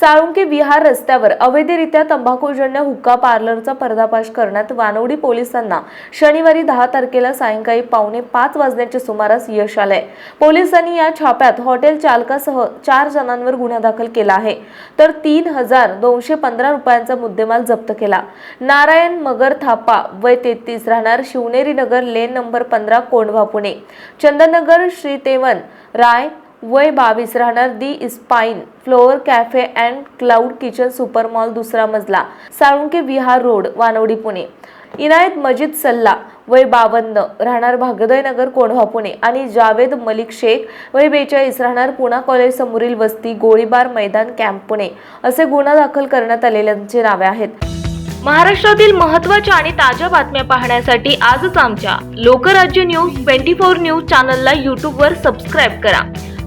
साळुंके विहार रस्त्यावर अवैधरित्या तंबाखूजन्य हुक्का पार्लरचा पर्दाफाश करण्यात वानवडी पोलिसांना शनिवारी दहा तारखेला सायंकाळी पावणे पाच वाजण्याच्या सुमारास यश आलंय. पोलिसांनी या छाप्यात हॉटेल चालकासह चार जणांवर गुन्हा दाखल केला आहे. तर तीन हजार दोनशे पंधरा रुपयांचा मुद्देमाल जप्त केला. नारायण मगर थापा वय तेहतीस राहणार शिवनेरी नगर लेन नंबर पंधरा कोंढवा पुणे. चंदनगर श्रीतेवन राय वय बावीस राहणार the spine floor cafe and cloud kitchen super mall दुसरा मजला साळुंके विहार रोड वानवडी पुणे. इनायत मजिद सल्ला वय बावन्न राहणार भागदय नगर कोंढवा पुणे. आणि जावेद मलिक शेख वय बेचाळीस राहणार पुणा कॉलेज समोरील वस्ती गोळीबार मैदान कॅम्प पुणे. असे गुन्हा दाखल करण्यात आलेल्यांची नावे आहेत. महाराष्ट्रातील महत्त्वाच्या आणि ताज्या बातम्या पाहण्यासाठी आजच आमच्या Lokrajya news twenty four news चॅनलला यूट्यूबवर सबस्क्राईब करा.